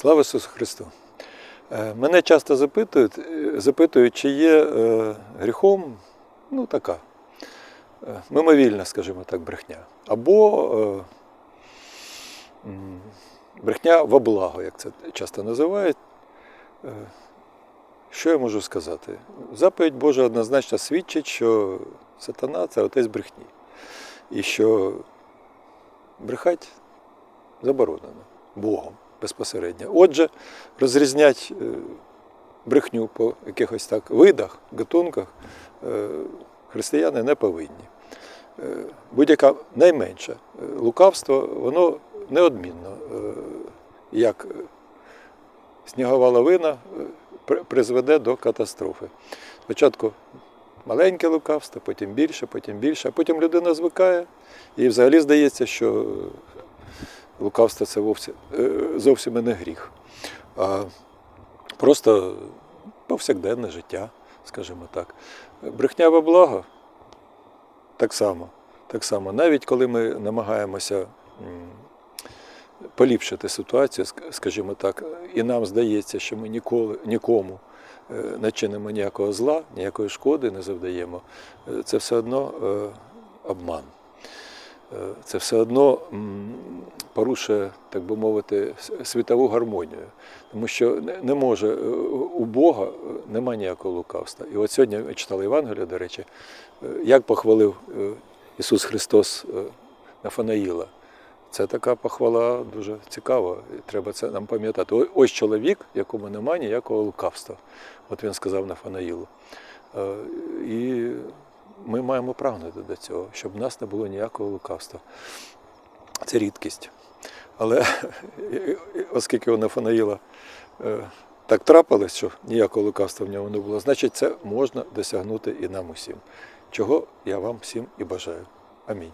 Слава Ісусу Христу! Е, Мене часто запитують, е, запитують, чи є е, гріхом ну, така мимовільна, скажімо так, брехня. Або брехня во благо, як це часто називають. Що я можу сказати? Заповідь Божа однозначно свідчить, що сатана це отець брехні. І що брехати заборонено Богом безпосередньо. Отже, розрізнять е, брехню по якихось так видах, гатунках е, християни не повинні. Е, Будь-яке найменше лукавство, воно неодмінно, як снігова лавина, призведе до катастрофи. Спочатку маленьке лукавство, потім більше, потім більше, а потім людина звикає і взагалі здається, що лукавство це е, зовсім не гріх, а просто повсякденне життя, скажімо так. Брехня во благо так само. Так само. Навіть коли ми намагаємося поліпшити ситуацію, скажімо так, і нам здається, що ми ніколи нікому е, не чинимо ніякого зла, ніякої шкоди не завдаємо, е, це все одно обман. Це все одно порушує, так би мовити, світову гармонію. Тому що не, може е, у Бога е, нема ніякого лукавства. І от сьогодні ми читали Євангелія, до речі, е, як похвалив Ісус Христос Нафанаїла. Це така похвала дуже цікава, і треба це нам пам'ятати. Ось чоловік, якому немає ніякого лукавства. От він сказав Нафанаїлу. І ми маємо прагнути до цього, щоб в нас не було ніякого лукавства. Це рідкість. Але оскільки у Нафанаїла е, так трапилось, що ніякого лукавства в ньому не було, значить це можна досягнути і нам усім. Чого я вам всім і бажаю. Амінь.